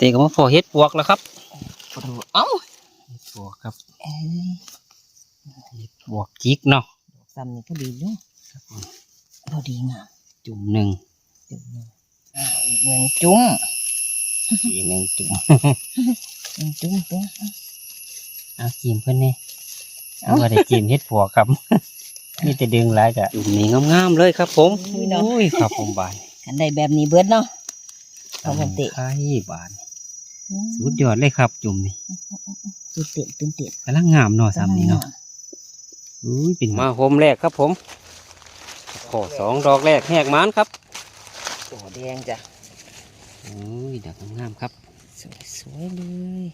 เตะก็มาพอเฮ็ดปวกแล้วครับเอ้าเฮ็ดปวกครับเอ้ยเฮ็ดปวกจิกเนาะซ้ำนี่ก็ดีอยู่พอดีงามจุ่มหนึ่งจุ่มหนึ่งอ่าอีกหนึ่งจุ่มอีกหนึ่งจุ่มหนึ่งจุ่มจุ่มเอาจิ้มเพิ่นนี่เอ้าว่าได้จิ้มเฮ็ดปวกครับนี่แต่ดึงหลายจ้ะจุ่มนี่งามๆเลยครับ ผมโอ้ยครับผมบานกันได้แบบนี้เบิดเนาะเอาผมเตะไข่บาน สุดยอดเลยครับจุ่มนี่ตื่นเต้นตื่นเต้นกำลังงามเนาะซ้ำนี่เนาะอุ้ยเป็นมาโฮมแรกครับผมขอสองดอกแรกแหกหมานครับตัวแดงจ้ะโอ้ยดอกงามๆครับสวยสวยๆเลย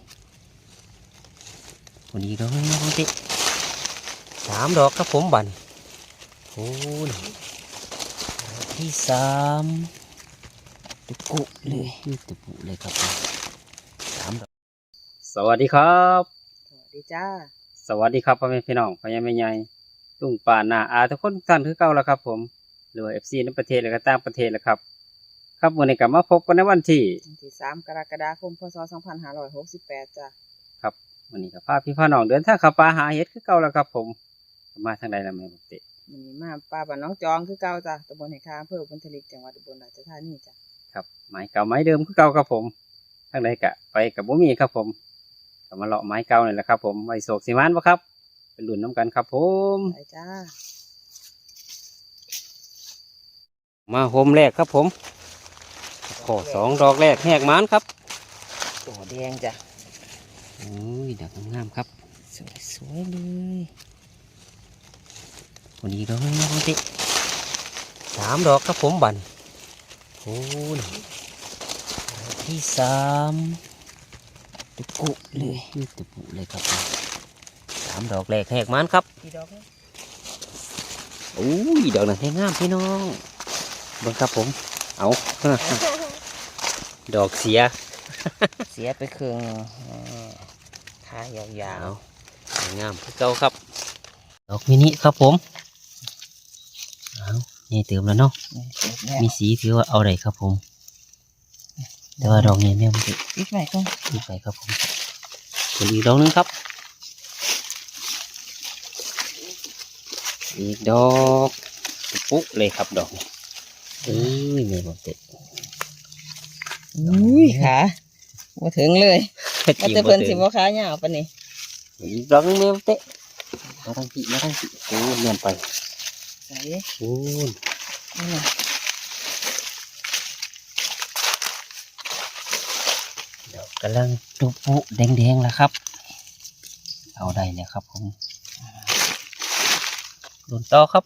วันนี้เราไม่ต้องติสามดอกครับผมบันโอ้ยที่สามตุกุเลยนี่ตะปุเลยครับผมสามดอก สวัสดีครับ สวัสดีจ้า สวัสดีครับพ่อแม่พี่น้องพ่อใหญ่แม่ใหญ่ลุงป่านาอาทุกคนทุกท่านคือเก่าแล้วครับ ผมหรือว่าเอฟซีในประเทศและก็ต่างประเทศแล้วครับ ครับวันนี้กลับมาพบกันในวันที่วันที่สามกรกฎาคมพศสองพันห้าร้อยหกสิบแปดจ้ะครับวันนี้กับพาพี่พ่อน้องเดินทางขับปลาหาเห็ดคือเก่าแล้วครับ ผมมาทางใดแล้วแม่บุตรมันนี้มาป้าบ้านน้องจองคือเก่าจ้ะตำบลไหคาอำเภอบุญทลิกจังหวัดอุบลราชธานีจ้ะครับไม้เก่าไม้เดิมคือเก่าครับผมทางใดกะไปกับบุมีครับผม ก็มาเลาะไม้เก่านี่แหละครับ ผมไว้โศกสีมันปะครับ เป็นรุ่นน้ำกันครับผมไปจ้า มาโฮมแรกครับผมขอสองดอกแรกแหกหมันครับตัวแดงจ้ะโอ้ยดอกงามๆครับสวยสวยๆเลยวันนี้เราไม่ต้องติสามดอกครับผมบันโอ้ยที่สาม ตุกุเลยนี่ตะปุเลยครับผมสามดอกแรกแหกหมันครับพี่ดอกเลยโอ้ยดอกนั้นให้งามพี่น้องเบิ่งครับผม เอาดอกเสีย เสียไปครึ่งอ่าขายาวเอาให้งามคือเก่าครับ ดอกมินิครับผมเอานี่เติมแล้วเนาะๆนี่เสร็จแล้วมีสีถือว่าเอาได้ครับผม แต่ว่าดอกนี้แม่มันติดอีกหน่อยก็อีกไปครับผมส่วนอีกดอกหนึงครับ อีกดอกปุ๊กเลยครับดอกนี้เอ้ยแม่มันติดอุ้ยขามาถึงเลยมาจิ้มแต่บ่เพิ่นถึสิงบ่ขาเหยาวปานนี้อีกดอกหนึงแม่มันติดมาทางที่มาทางที่โอ้ยเงียนไปใส่โอ้ย นี่น่ะ เดี๋ยวกำลังตุปุแดงๆแล้วครับ เอาได้แล้วครับผมลุนต่อครับ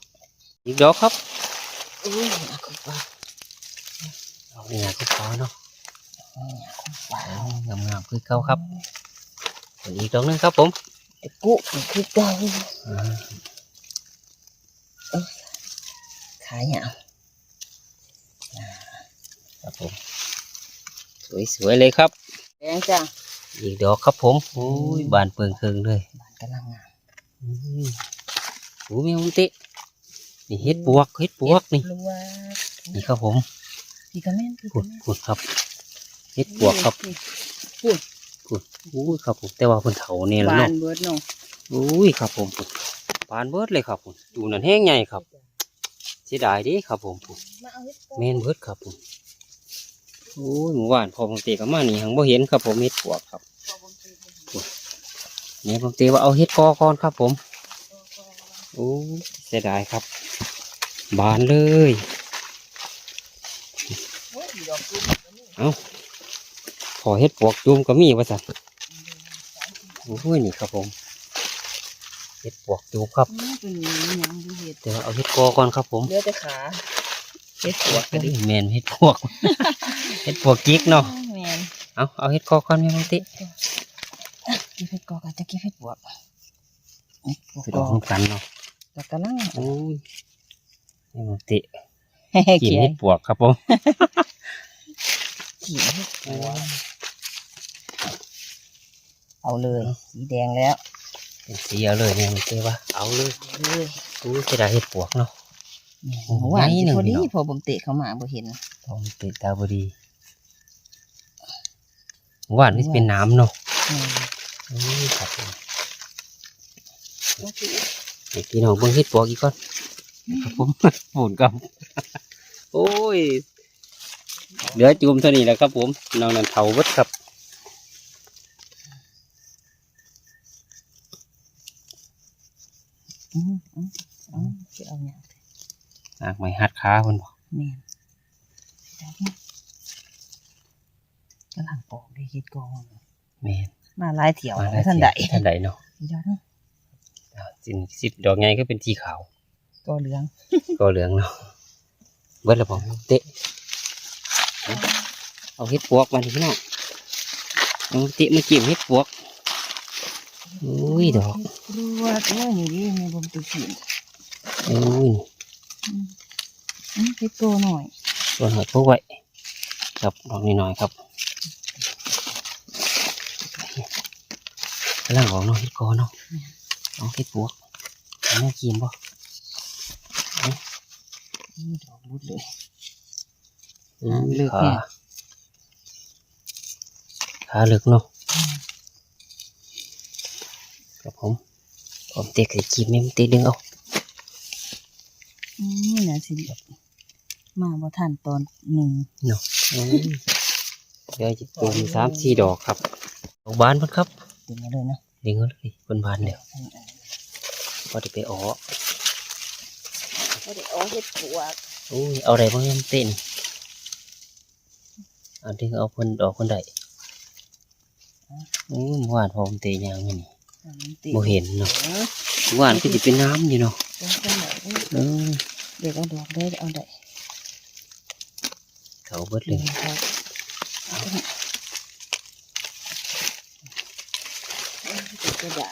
อีกดอกครับอุ้ยอาคุปะเอาเนี่ยก็พอเนาะอาคุปะงามงามๆคือเก่าครับส่วนอีกดอกหนึงครับผมตะกุนี่คือเก่าอ่าขาเหยาวครับผมสวยๆเลยครับ แดงจ้ะอีกดอกครับผมโอ้ยบานเปิงเคิงเลยบ้านกำลังงามอุ้ยโอ้ยแมีมุตินี่เฮ็ดปวกเฮ็ดปวกนี่รัวนี่ครับผมพี่ก็แม่นพี่ขุก็ดแม่นขุดครับเฮ็ดปวกครับพูดขุดอุ้ยครับผมแต่ว่าเพิ่นเถาเนี่ยแหละบาเนาะนเบิดเนาะอุ้ยครับผมบานเบิดเลยครับผมดูนั่นแห้งใหญ่ครับเสียดายเดิครับผมมาเอาเฮ็ดก่อนแม่นเบิดครับผม โอ้ยหมู่บ้านพอปกติก็มานี่หังบ่เห็นครับผมเฮ็ดปวกครับเนี่ยปกติว่าเอาเฮ็ดกอก่อนครับ ผมโอ้ยเสียดายครับ บานเลยโอ้ยดอกจุ๊บเอาขอเฮ็ดปวกจุ่มก็มีว่าสั่นโอ้ยนี่ครับผมเฮ็ดปวกจุ่มครับอืมเป็นหยังบ่เฮ็ดแต่ว่าเอาเฮ็ดกอก่อนครับผมเหลือแต่ขา เฮ็ดหัวก็ก็ดีดีแมนเฮ็ดปวกเฮ็ดปวกจิกเนาะแม่นเอาเอาเฮ็ดกอก่อนแม่บางติเก็บเฮ็ดกอก็จะเก็บเฮ็ดบวกเฮ็ดบวกคือกดออกของกันเนาะก็กำลังโอ้ยแม่บางติเฮ้ยกินเขียเฮ็นดปวกครับผมเขียนเฮ็ดบวกเอาเลยสีแดงแล้วเป็นสีเอาเลยแม่บางติว่าเอาเลยเลยโอ้ยจะได้เฮ็ดปวกเนาะ โอ้โหหวานใหญ่หนึ่งพอดีเนาะพอผมเตะเข้ามาบ่เห็นทองติดตาบดีหวานนี่เป็นน้ำเนาะอืมอืมครับผมให้พี่น้องเบิ่งเฮ็ดปวกอีกก่อนครับผมหมุนกับโอ้ย เหลือจุ่มเท่านี้แหละครับผมน้องนั่นเผาเบิดครับอืมอืมอืมสิเอาเนี่ย หากไม่หัดขาคนบอกแม่นเดี๋ยวนะกำลังออกได้คิดกองแม่นมาหลายเที่ยวมาแล้วท่านใดท่านใดเนาะเดี๋ยวนะสินสิบดอกไงก็เป็นสีขาวก็เหลืองก็เหลืองเนาะเบิดและผมเตะเอาเอาเฮ็ดปวกมาดิพี่น้องเอาเตะมาจิ้มเฮ็ดปวกอุ้ยดอกรวดเลยนี่ดิแม่บ่มตุกินอุ้ยอืมอืม เฮ็ดโตหน่อยส่วนหอยพวกไว้ครับดอกนิดหน่อยครับกำลังออกเนาะเฮ็ดกอเนาะเอาเฮ็ดปวกเอาแม่กินบ่อืมดอกบุดเลยอืมเลือกขาเนี่ยขาเลือกเนาะครับผมผมเตะไข่กีบแม่มันเตะดึงเอาอืม นี่นะสิมาบ่ทันตอนหนึ่งเนาะอืมเดี๋ยวจะตูมสามสี่ดอกครับดอกบานเพิ่นครับดึงมาเลยนะดึงเอาเลยเพิ่นบานเดี๋ยวอันอันพอได้ไปอ๋อบ่ได้เอาเฮ็ดปวกอุ้ยเอาอะไรบ้างเนี่ยเต้นเอาดึงเอาเพิ่นดอกเพิ่นได้อู้เมื่อวานพอผมเตะยางมันนี่อันนี้ติบ่เห็นเนาะเออเมื่อวานก็จะเป็นน้ำอยู่เนาะเดี๋ยวจังไหนเอ้ยเออ เดี๋ยวเอาดอกได้เอาได้เขาเบิดเลเดี๋ยยวเขาจะได้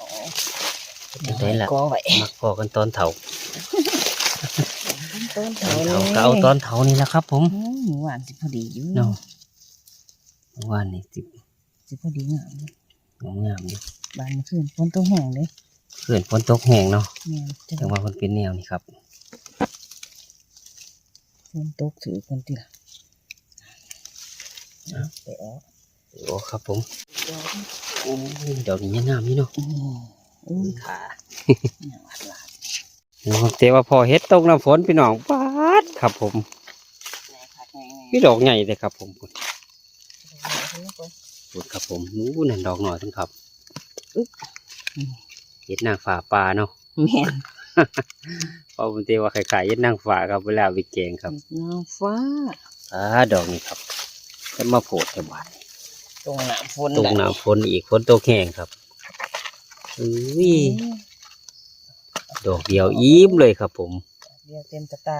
อ๋อจะได้ละกอไว้มักพอกันตอนเถาต้นตอเถานเถาก็เอาตอนเถานี่แหละครับผมอืมหวานสิพอดีอยู่เนาะเมื่อวานนี่สิบสิพอดีงามเลยงามๆอยู่บานมาขึ้นฝนตัวแห้งเลย เพื่อนฝนตกแห้งเนาะแม่นจะจังว่ามันเป็นแนวนี่ครับฝนตกถือคนติละเอาไปออกโอ้ครับผมดอกโอ้ยดอกนี้ยังงามนี่เนาะอืมอุ้ยขาเนี่ยหวานหวานน้องเตว่าพอเฮ็ดตกน้ำฝนพี่น้องปาดครับผมแม่คักแม่แม่พี่ดอกใหญ่เลยครับผมคุณเอาไปเอาไปคุณครับผมนู้นนั่นดอกหน่อยทั้งครับ อึ๊บอืมเฮ็ดนางฝ่าปลาเนาะแม่นเพราะผมเตว่าขายๆเฮ็ดนางฝ่าครับเวลาไปแกงครับนางฟ้าอ่าดอกนี้ครับจะมาโผล่แต่บาดตรงน้ำฝนตกน้ำฝนอีกฝนตกแห้งครับอุ้ยดอกเดียวอิ่มเลยครับ ผมเดียวเต็มตาตา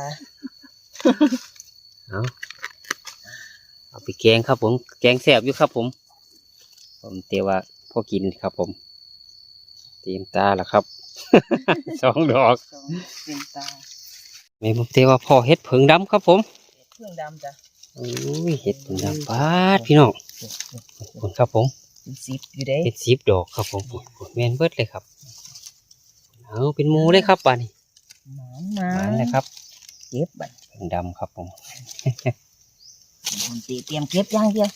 เอาเอาไปแกงครับ ผม แกงแซ่บอยู่ครับ ผม ผมเตว่าพอกินครับ ผมเตรียมตาแล้วครับ สองดอกสองเต็มตาแม่ผมเตว่าพ่อเฮ็ดเผิงดำครับผมเครื่องดำจ้ะอุ้ยเฮ็ดเผิงดำปาดพี่น้องขอบคุณครับผมเป็นสิบอยู่เด้เฮ็ดสิบดอกครับผมผลแมนเบิดเลยครับ เอาเป็นหมูเลยครับบ้านี้หมานมาหวานเลยครับเก็บบัดเผิงดำครับผมมันตีเตรียมเก็บอย่างเดียว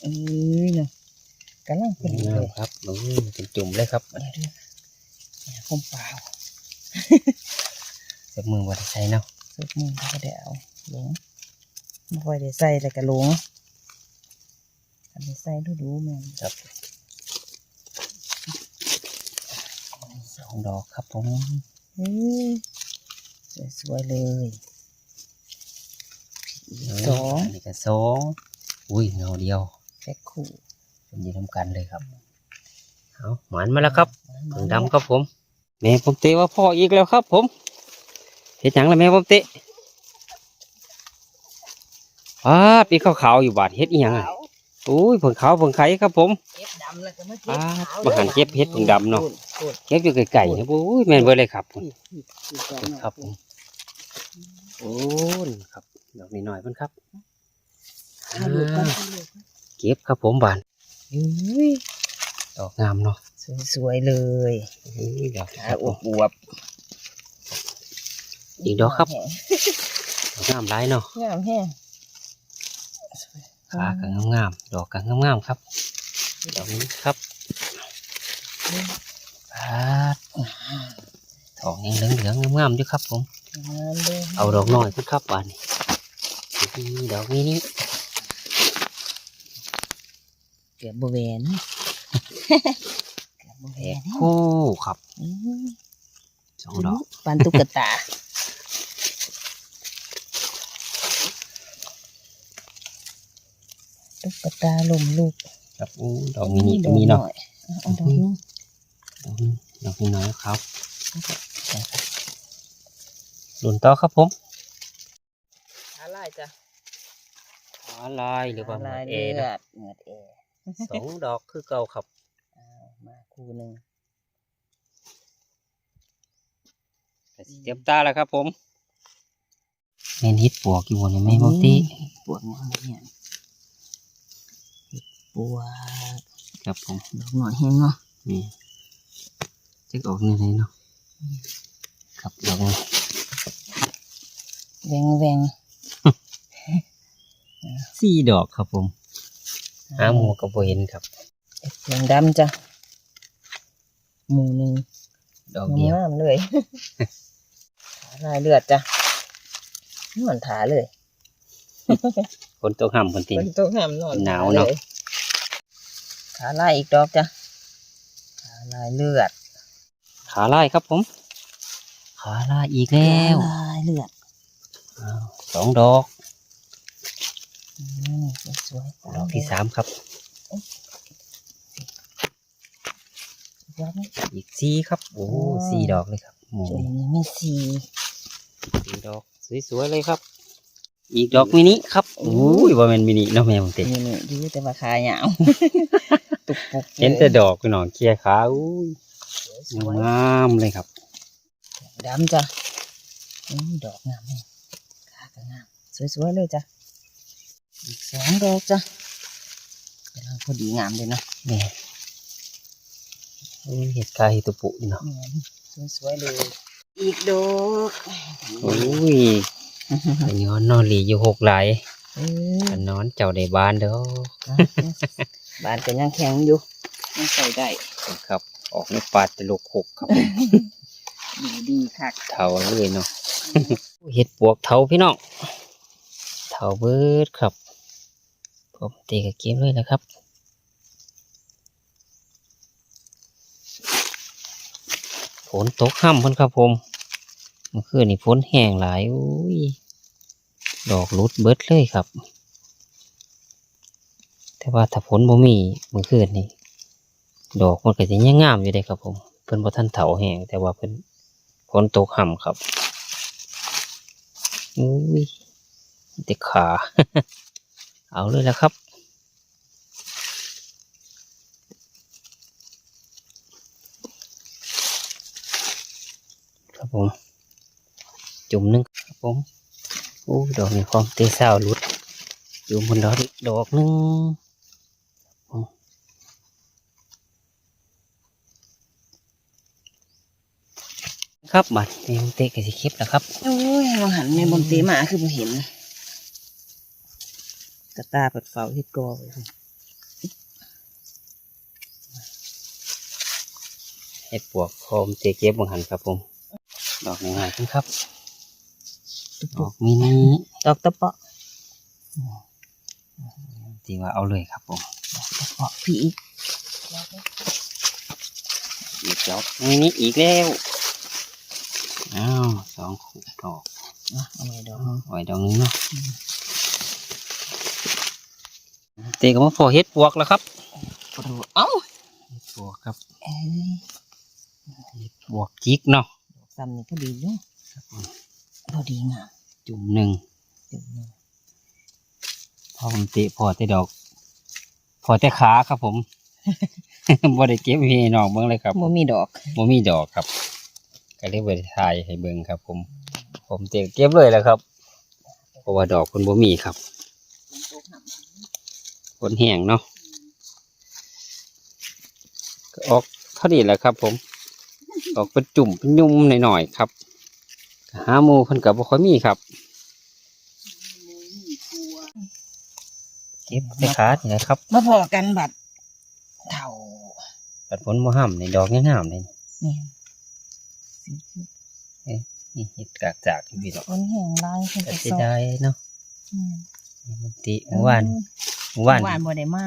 เอ้ยเนาะ กำลังเป็นเลงามยครับโอ้ยเป็นจุ่มเลยครับเดี๋ยวเดี๋ยวเนี่ยคมเปล่าเสมือวัดใส่เนาะสุดมือก็ได้เอาหลงไม่ค่อยได้ใส่แต่ก็หลงอันนี้ใส่ดูดูๆแม่นครับสองดอกครับผมเฮ้ยสวยๆเลยอีกสองนนี้ก็สองอุ้ยเงาเดียวแพ็คคู่เป็นอ ยืนทำกันเลยครับเอาหมานมาแล้วครับเผิงดำครับผมแม่ผมเตะว่าพ่ออีกแล้วครับผมเฮ็ดหยังล่ะแม่ผมเตะปาดปีขาวๆอยู่บาดเฮ็ดอีหยังอะขาวอุ้ยเผิงขาวเผิงไข่ครับผมเก็บดำแล้วก็มาเก็บอ่าขาวมาหันเก็บเห็ดผึ่งดำเนาะพูดเก็บอยู่ไกลๆนะอุ้ยแม่นเบิดเลยครับพูดพูดพูดพูดพูดครับผมโอ้ยครับดอกนี้หน่อยเพิ่นครับเอาลูกก่อนเอาลูกก่อนเก็บครับผมบานอุ้ย ดอกงามเนาะสวยๆเลยอุ้ยดอกขาอวบอวบอีกดอกครับแห้งดอกงามหลายเนาะงามแห้งขาก็งามๆดอกก็งามๆครับดอกนี้ครับปาดทองยังเหลืองๆงามๆอยู่ครับผมงามเลยเอาดอกน้อยพุ่นครับบานนี้นี่ดอกนี้นี่ เกือบบแหวนเกือบบแหวแตกนคู่ครับอืมสองดอกปานตุ๊กตาตุ๊กตาลมลูกครับอู้ดอกมินิก็มีเนาะดอกอยเอาดอกนี้ดอกนี้ดอกนี้น้อยครับหลุนต่อครับผมอะไรจ้ะขาลายหรือว่าลายเอเลือนะดเลือดเอ สองดอกคือเก่าครับอ้าวมาคู่หนึ่งก็สิเตรียมตาแล้วครับผมแม่นฮิตปวกอยู่บนนี้ไม่มองตีปวดหัวเนี่ยปวดครับผมดอกหน่อยแห้งเนาะนี่จะออกนี่เลยเนาะครับดอกนี้แวงแวงสี่ดอกครับผม หาหมูกับโบเห็นครับแวงดำจ้ะหมูหนึ่งดอกเดียวงามเลยขาลายเลือดจ้ะนอนถาเลยคนตัวห่ำคนตีนเป็นตัวงามนอนหนาวเนาะลยขาลายอีกดอกจ้ะขาลายเลือด ขาลายครับผม ขาลายอีกแล้วขาลายเลือดอ้าวสองดอกอืม สวยๆดอกที่สามครับดอกนี้อีกสี่ครับ โอ้อ๋อสี่ดอกเลยครับหมูจุ่มนี่นี้มีสีสี่ดอกสวยๆเลยครับ อีกดอกมินิครับโอ้ยว่าแมันมินิเนาะแม่ผมเต็นี่นี่ดูแต่ว่าขายาวตุกปุกเห็นแต่ดอกพี่น้องเคลียร์ขาอุ้ยสวยงามเลยครับๆดำจ้ะอืมดอกงามเลยขาก็งาม สวยๆเลยจ้ะ อีกสองดอกจ้ะกำลังพอดีงามเลยเนาะแม่โอ้ยเห็ดกายเห็ดตุปุนี่เนาะแม่นสวยๆเลย อีกดอกโอ้ยไปย้อนนอนหลีอยู่หกไหลายเออกันนอนเจ้าได้บานเด้อบ้านก็ยังแข็งอยู่ยังใส่ได้ครับ ออกในปาดจะลกหกครับผมดีดีคักเถาเลยเนาะเห็ดปวกเถาพี่น้องเถาเบิดครับ ผมตีกับเกมเลยนะครับฝนตกห้ำเพิ่นครับผมเมื่อคืนนี่ฝนแห้งหลายอุ้ยดอกรุดเบิดเลยครับ แต่ว่าถ้าฝนบ่มีเมื่อคืนนี่ดอกมันก็จะยังงามอยู่เด้ครับผมเพิ่นบ่ทันเถาแห้งแต่ว่าเพิ่นฝนตกห่ำครับอุ้ยเด็กขา เอาเลยแล้วครับครับผม จุ่มหนึงครับผมโอ้ดอกนี้ความเตะสาวหลุดจุ่มบนดอกอีกดอกหนึงครับบัดนี้มันเตะกับสิคลิปแล้วครับโอ้ยมองหันในบนเตหมาคือบ่เห็น กระตาเปิดเฝ้าที่กอไว้เห็ดปวกโคมเตะเก็บบังหันครับผม ดอกง่ายๆขึ้นครับ ดอกมินิดอกตะเปาะตีว่าเอาเลยครับผมตะเปาะผีอีกอีกดอกมินิอีกแล้วอ้าวสองขูดดอกอะเอาไว้ดอกไว้ดอกหนึงเนาะ เตะก็มาพอเห็ดปวกแล้วครับปดูเอ้าเห็ดปวกครับเอ้ยเห็ดปวกจิกเนาะดอกซ้ำนี่ก็ดีอยู่พอดีงามจุ่มหนึ่งจุดหนึ่งพอผมเตะพอแต่ดอก พอแต่ขาครับผมบ่ได้เก็บให้น้องเบิ่งเลยครับบ่มีดอกบ่มีดอกครับ ก็เลยบ่ได้ถ่ายให้เบิ่งครับ ผม ผมเตะเก็บเลยแหล้วครับเพราะว่าดอกคนบ่มีครับค นแห้งเนาะก็ออกเท่านี้แหละครับ ผม ออกเป็นจุ่มเป็นยุ่มหน่อยๆครับกหาหมูเพิ่นกับบ่ค่อยมีครับเก็บไปขาดนี่แหละครับมาพอกันบัดเท่าปัดผลบ่ห้ำในดอกงามๆเลยเนี่ยสีนี่เห็ดกากจากอยู่พี่เนาะคนแห้งลายเพิ่นก็ก็เสียซอกดายเนาะอืมนี่มัน ติเมื่อวานเมื่อวานเมื่อวานบ่ได้มา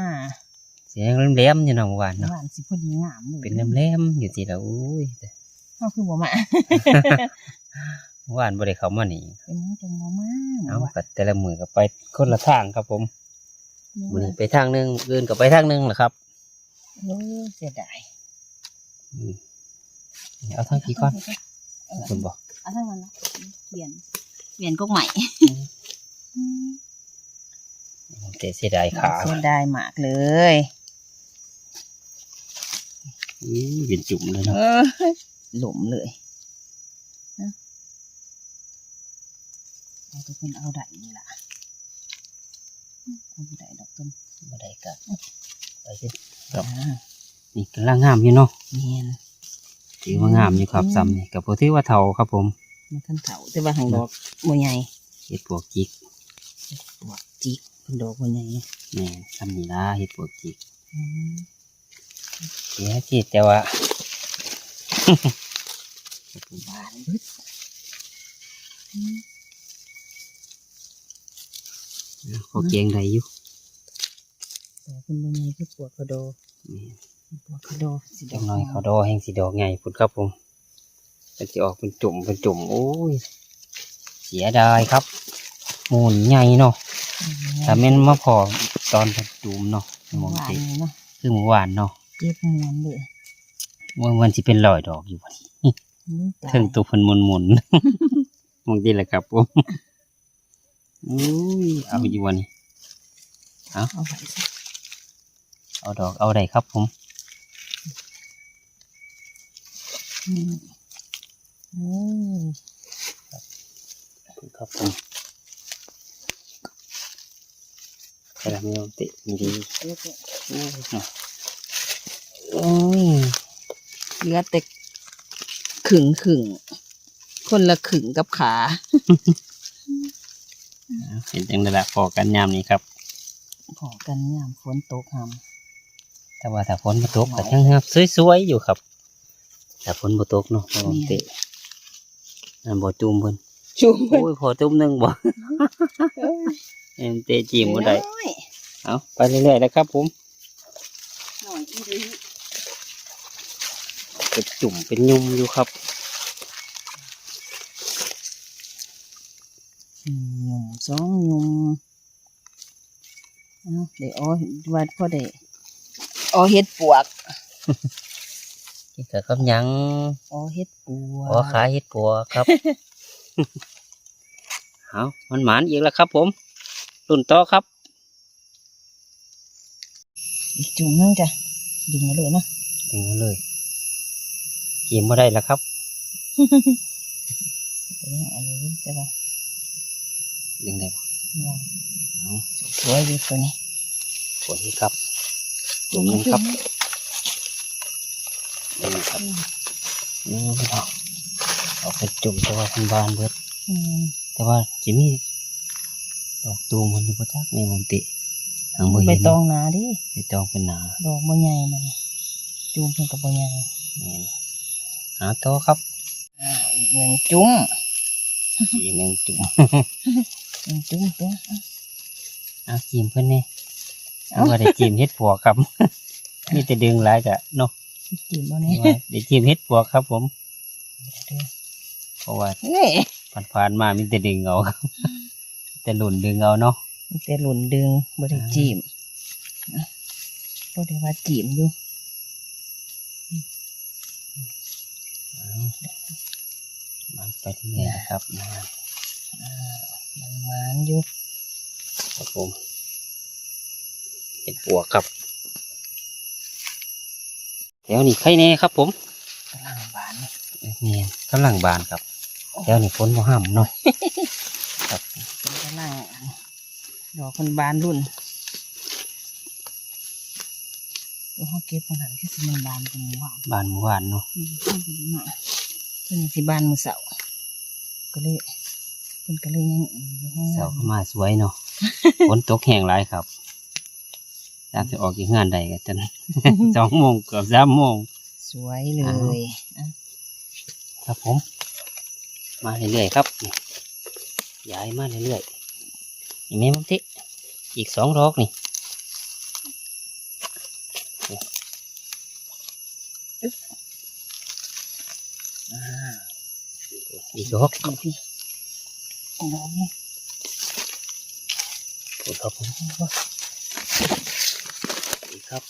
เสียงแหลมๆอยู่เนาะเมื่อวานเมื่อเนาะวานสิพอดีงามเลยเป็นแหลมๆอยู่ที่ละอุ้ยแต่เฮาคือบ่มาเมื่อวานบ่ได้เข้ามานี่เป็นหยังจังบ่มาเอาก็แต่ละมือก็ไปคนละทางครับผมมื้อนี้ไปทางหนึงอื่นก็ไปทางหนึงแหละครับเออเสียดายอืมเอาทางพี่ก่อนคุณบอกเอาทั้งนั้นละเปลี่ยนเปลี่ยนก๊กใหม่ เตะเสียดายขาเสียดายมากเลยอืมเป็นจุ่มเลยเนาะเออหลุมเลยนะเอาทุกคนเอาได้นี่ล่ะเอาได้ดอกต้นบ่ได้ก็ไปสิอ่านี่กำลังงามอยู่เนาะเนียนถือว่างามอยู่ครับซ้ำนี่กับพอที่ว่าเท่าครับผมมันทันเถาแต่ว่าหางดอกบัวใหญ่เห็ดปวกจิกดอกจิก เป็นดอกบัวใหญ่แม่ซ้ำนี่ละเห็ดปวกจิกอืมเสียจิตแต่ว่าบานบึดอืมเขาเกียงได้อยู่ดอกเป็นบัวใหญ่คือปวดกระโดแม่นปวดกระโดสีดจัอกงน้อยเขาดอแห่งสีดอกใหญ่พุ่นครับผมเป็นจะออกเป็นจุ่มเป็นจุ่มโอ้ยเสียดายครับมูลใหญ่เนาะ แต่แม่นมาพอตอนจุ่มเนาะมองหวานติเนาะคือเมื่อวานเนาะเจ็บมวนเลยว่ามันสิเป็นรอยดอกอยู่บ่นี่นี่ตายถึงตัวเพิ่นหมุนๆมองดีแหละครับผมอุ้ยเอาอยู่วันนี้เอาไปสิเอาดอกเอาได้ครับผมอืมโอ้ยครับผม กระดามยอมติมีดีเจ็บเลยโอ้ยเนาะโอ้ยเหลือแต่ขึงขึงคนละขึงกับขาเห็นจังเลยละพอกันยามนี้ครับขอกันยามฝนตกหแต่ว่าถ้าฝนมาตกก็ยังครับสวยๆอยู่ครับถ้าฝนมาตกเนาะยอมตินั่นบ่จุ่มเพิ่นำชุ่มโอ้ยพอจุ่มหนึงบ่ เอ็นเตะจีมบ่ได้เอาไปเรื่อยๆแล้วครับ ผมหน่อยอีดีเป็นจุ่มเป็นยุ่มอยู่ครับหยุ่มสองหยุ่มเอาเดี๋ยวอ๋อวัดพอได้อ๋อเฮ็ดปวกกินกับกับหยังอ๋อเฮ็ดปวกขอขายเห็ดปัวครับ เอามันหมานอีกแล้วครับผม รุ่นต่อครับอีกจุ่มนึงจ้ะดึงมาเลยเนาะถึงเลยกินมาได้แล้วครับตัวนี้อะไรนี่จ้ะว่าดึงได้บ่งามเอาสวยดีตัวนี้ผลครับจุ่มหนึงครับนี่ครับนี่พี่น้องเอาไปจุ่มแต่ว่าคุณบานเบิดอืมแต่ว่าจิมี ดอกตูมมันอยู่ประจักในมุมติหางบ่ใบเห็นตองหนาดิใบตองเป็นหนาดอกบ่ใหญ่มันจุ่มเพิ่นกับบ่ใหญ่นี่หาต่อครับอ่าอีกหนึ่งจุ่มอีกหนึ่งจุ่มหนึ่งจุ่มตัวเอาจิ้มเพื่อนนี่เอ้าเอาว่าได้จิ้มเฮ็ดปัวครับมีแต่ดึงหลายกะเนาะจิ้มบ่เนี่ยว่าได้จิ้มเฮ็ดปัวครับ ผมเพราะว่าเฮ้ยผ่านๆมามีแต่ดึงเอาครับ แต่หลุนดึงเอาเนาะมีแต่หลุนดึงบ่ได้จิ้มอะบ่ได้ว่าจิ้มอยู่มันไปเรื่อยๆนะครับนะมันหวานอยู่ครับผมเฮ็ดปัวครับแถวนี้ใครแน่ครับ ผมกำลังหวานนี่นี่กำลังบานครับแถวนี้ฝนบ่ห้ำเนาะ ครับเป็นกำลังอันดอกคนบานรุ่นตัวเขาเก็บมันหันคือสิมันบานเป็นหวานบานเมื่อวานเนาะอืมต้นนี้มาต้นนี้สิบานมือเสาร์ก็เลยมันก็เลยยังยังเสาเข้ามาสวยเนาะฝนตกแห้งหลายครับตามจะออกอีกงานใดกันจน สองโมงเกือบสามโมง สวยเลยอะ ครับผม มาเรื่อยๆครับนี่ ย้ายมาเรื่อยๆนี่แม่มังติอีกสองดอกนี่อ่าอีกดอกพี่พี่น้องนี่ถูกครับผมอีกครับ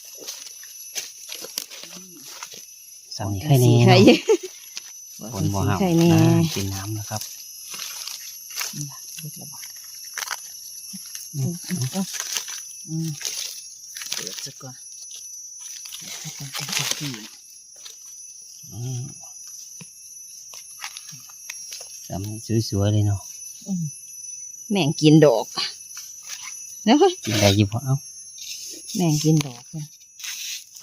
สามนี่ไข่สีแน่ไข่เนาะฝนบ่สีห้ามไข่แน่น้ำเป็นน้ำนะครับนี่ล่ะ เบิดแล้วบ่อืมอืมอืมอืมเปิดซะก่อนเปิดซะก่อนเป็นตะกี้อืมสามสวยๆเลยเนาะอืมแม่งกินดอกเนาะกินได้อยี่พอเอ้าแม่งกินดอกเพิ่น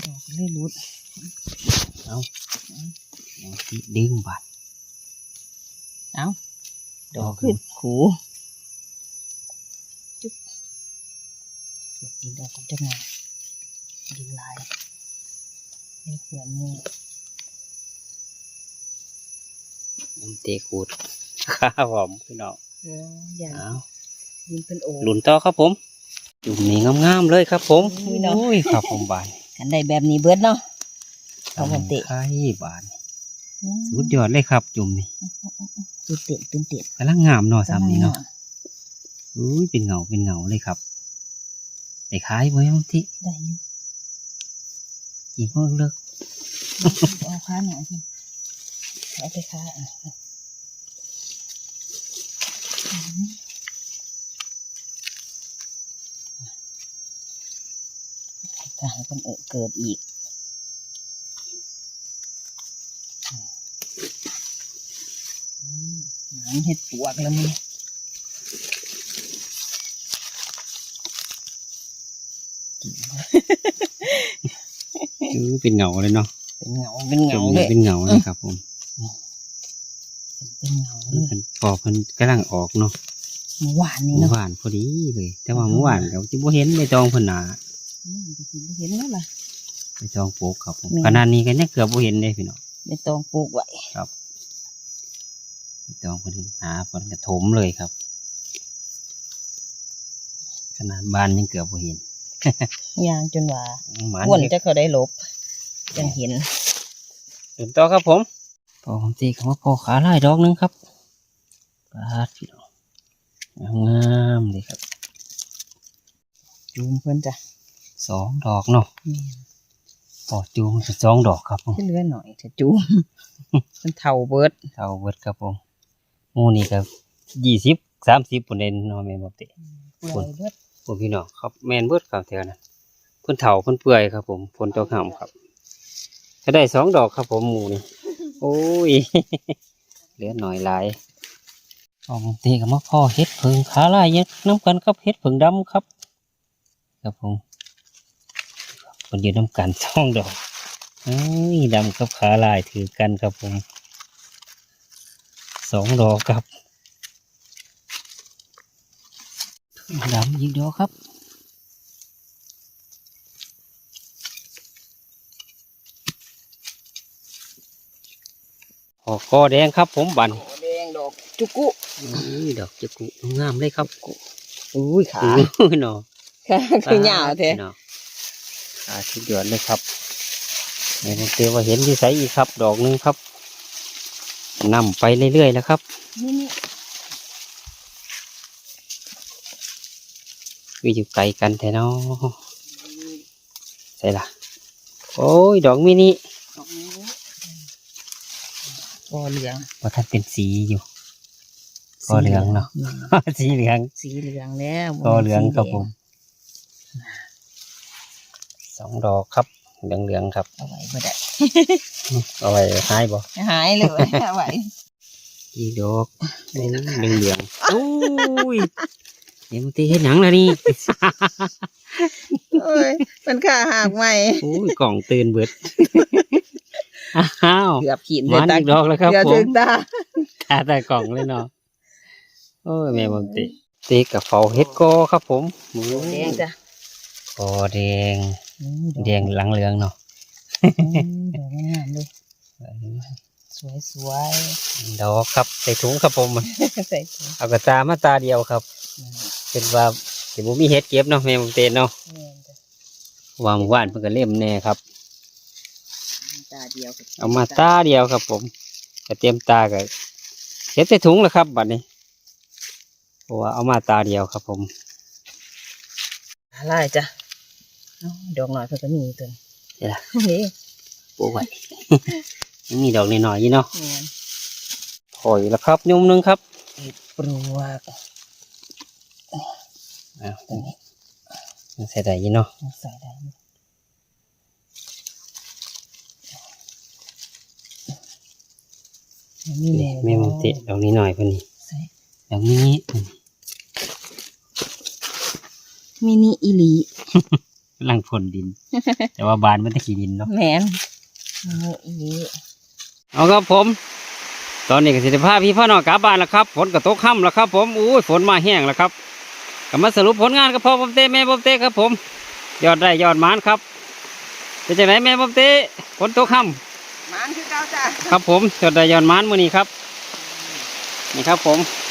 ดอกเลยรุดเอ้าเอาที่ดึงบาดเอ้า ดอกดอกขึ้นขูจุ๊บกินดอกกันจังไงดินลายให้เพื่อนนี่น้ำเตะขูดข้าวหอมพี่น้องเอออย่าเอ้าดินเป็นโอ่งหลุนต่อครับผม จุ่มนี้งามๆเลยครับผมอุ้ยเนาะโอ้ยครับผมบานกันได้แบบนี้เบิดเนาะเอามาเตะไข่บานสุดยอดเลยครับ จุ่มนี่ ตื่นเต้นตื่นเต้นกำลังงามเนาะสามนี้เนาะอุ้ยเป็นเงาเป็นเงาเลยครับไอ้ขายไว้บางทีได้อยู่กี่พวกเลิกเอาค้าหน่อยสิเอาไปค้าอะถ้าให้คนเอ่อเกิดอีกอืม หมันเห็ดปวกแล้วมึงกินอุ้ยเป็นเงาเลยเนาะ เป็นเงา เป็นเงาจุ่มเลนี่ยเป็นเงาเลยครับ ผม เป็นเงาเลยเพิ่นพอเพิ่นกำลังออกเนาะเมื่อวานนี้เมื่อเนาะวานพอดีเลย แต่ว่าเมื่อวานเราจะบ่เห็นใบตองเพิ่นหนาเมื่อวานก็สิบ่เห็นแล้วล่ะใบตองปลูกครับผมแม่นขนาดนี้ก็ยังเกือบบ่เห็นเลยพี่น้องไม่ต้องปลูกไว้ใบ ตองเพิ่นหาเพิ่นกระถมเลยครับ ขนาดบ้านยังเกือบบ่เห็นยางจนว่าหมาอ้วนเห็ดจะเขาได้หลบจังเห็นเดินต่อครับผมพอผมตีคำว่าพอขาลายดอกหนึงครับปาดพี่น้องงามๆเลยครับ จูมเพิ่นจ้ะสองดอกเนาะพอจูงจะสองดอกครับผมที่เหลือหน่อยจะจูมมันเท่าเบิดเท่าเบิดครับผม หมูนี่ครับยี่สิบสามสิบปุ่นเดนเนาะแม่นบอกติเปื่อยเบิดพวกพี่น้องครับแม่นเบิดครับแถวนั้นเพิ่นเถาเพิ่นเปื่อยครับ ผมฝนตกห่ำครับก็ได้สองดอกครับ ผมหมูนี่โอ้ย เหลือหน่อยหลายพอผมตีกับมาพ่อเฮ็ดเพิงขาลายยักน้ำกันครับเฮ็ดเพิงดำครับ ครับผมคนอยู่น้ำกันสองดอกเอ้ยดำกับขาลายถือกันครับผม สองดอกครับดำยิงดอกครับหอกคอแดงครับ ผมบันแดงดอกจุกุอุ้ยดอกจะกุงามเลยครับกุอุ้ยขาอุ้ยเนาะขาคือยาวแท้เนาะขาสุดยอดเลยครับในผมเตว่าเห็นที่ใสอีกครับ ดอกหนึงครับ นำไปเรื่อยๆแล้วครับนี่นี่วิอยู่ไกลกันแท้เนาะใช่ละโอ้ย ดอกมินิดอกนี้กอเหลืองว่าท่านเป็นสีอยู่กอเหลืองเนาะสีเหลือง สีเหลืองแล้วกอเหลืองครับผม สองดอกครับ เหลืองๆครับ เอาไว้บ่ได้เอาไว้หายบ่หายเลยเอาไว้อีดอกเหลืองเหลืองๆโอ้ยเดี๋ยวมันตีเห็นหยังล่ะนี่โอ้ยมันขาหักใหม่โอ้ยกล่องตื่นเบิดอ้าวเกือบขีดมันอีกดอกแล้วครับเกือบผถึมงตาคาแต่กล่องเลยเนาะโอ้ยแม่บอมเตะเตะกับเฝ้าเฮ็ดกอครับผมหมูแดงจ้ะกอแดงอืมดอก แดงหลังเหลืองเนาะอืมดอกงามเลยสวยสวยดอกครับใส่ถุงครับผมๆใส่ถุงเอากระตามาตาเดียวครับ เป็นว่าสิบ่มีเฮ็ดเก็บเนาะแม่บอมเตะเนาะแม่นจ้ะวางว่านเพิ่นก็เล่มแน่ครับตาเดียวกับเอามาตาเดียวครับ ผมก็เตรียมตาก็เก็บใส่ถุงแล้วครับบัดนี้เพราะว่าเอามาตาเดียวครับ ผมอะไรจ้ะเอ้า ดอกหน่อยเพิ่นก็มีตัวนี้เดี๋ยวล่ะนี่ปลูกไว้ยังมีดอกน้อยๆอยู่เนาะแม่นพออยู่แล้วครับยุ่มหนึงครับเห็ดปลวกอ้าวตัวนี้ยังใส่ได้อยู่เนาะใส่ได้ไหมนี่นี่แหละแม่มนเตะดอกนี้หน่อยเพิ่นนี่ใส่ดอกนี้ มินิอีหลีกำ ลังพ่นดิน แต่ว่าบานมันตะขี้ดินเนาะแมนมินิอีหลีเอาครับผม ตอนนี้ก็สิได้พาพี่พ่อน้องกลับบ้านแล้วครับฝนก็ตกค่ำแล้วครับ ผมอู้ยฝนมาแห้งแล้วครับก็มาสรุปผลงานกับพ่อผมเต้แม่ผมเต้ครับ ผม ยอดได้ยอดหมานครับเป็นจังไหนแม่ผมเต้ฝนตกค่ำมันคือเก่าจ้ะครับผมยอดได้ยอดหมานมื้อนี้ครับนี่ครับผมมัน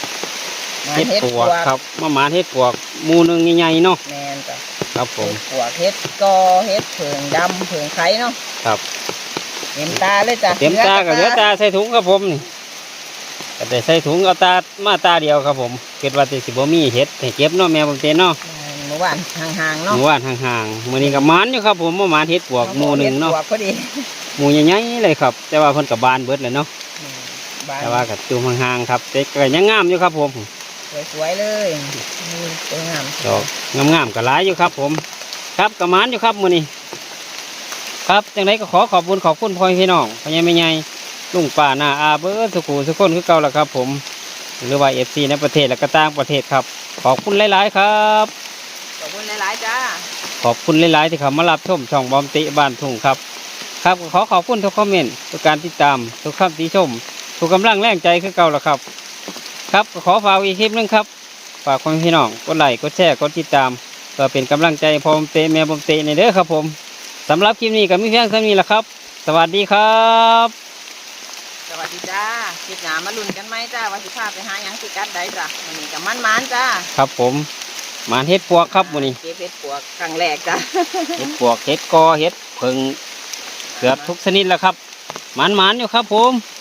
เฮ็ดเฮ็ดปปววกกครับมาหมานเฮ็ดปวกหมูหนึงใหญ่ๆเนาะแมนจ้ะครับผมเฮ็ดปวกเฮ็ดกอเฮ็ดเผิงดำเผิงไข่เนาะครับเต็มตาเลยจ้ะเต็มตากับเหลือตาใส่ถุงครับผมนี่ก็ได้ใส่ถุงเอาตามาตาเดียวครับผมเกิดว่าแต่สิบ่มีเห็ดให้เก็บเนาะแม่ผมเต้นเนาะเมื่อวานห่างๆหเนาะมู่บ้านห่างๆมื้อนี้ก็หมานอยู่ครับผมมาหมานเห็ดปวกหมู่หนึงเนาะฮ็ดปวกพอดีหมู่ใหญ่ๆเลยครับ แต่ว่าเพิ่นก็บานเบิดเลยเนาะอืมบานแต่ว่าก็จุ่มห่างๆครับแต่ก็ยังงามอยู่ครับผม สวยๆเลยนี่สวยงามดอกงามๆก็หลายอยู่ครับ ผม ครับก็หมานอยู่ครับมื้อนี้ครับจังไดก็ขอขอบคุณขอบคุณพ่อพี่น้องพ่อใหญ่แม่ใหญ่ลุงป้าน้าอาเบิดสุขุสุกคนคือเก่าแล้วครับ ผม หรือว่า FC ในประเทศและก็ต่างประเทศครับ ขอบคุณหลายๆครับ ขอบคุณหลายๆจ้าขอบคุณหลายๆที่เข้ามารับชมช่องบอมติบ้านทุ่งครับ ครับก็ขอขอบคุณทุกคอมเมนต์ทุกการติดตามทุกคำติชมทุกกำลังแรงใจคือเก่าแล้วครับ ครับก็ขอฝากอีกคลิปหนึงครับ ฝากคนพี่น้องกดไลค์กดแชร์กดติดตามเพื่อเป็นกำลังใจพอผมเตะแม่ผมเตะในเด้อครับผมสำหรับคลิปนี้ก็มีเพียงเท่านี้แหละครับ สวัสดีครับ สวัสดีจ้าคลิปหน้ามาลุ้นกันไหมจ้าว่าสิพาไปหาหยังสิกัดได้จ้ะวันนี้กับมันมันๆจ้าครับผมหมานเฮ็ดปวกครับวันนี้เก็บเห็ดปวกครั้งแรกจ้าเฮ็ดปวกเฮ็ดกอเฮ็ดเพิงเกือบทุกชนิดแล้วครับหมานหมานๆอยู่ครับผมค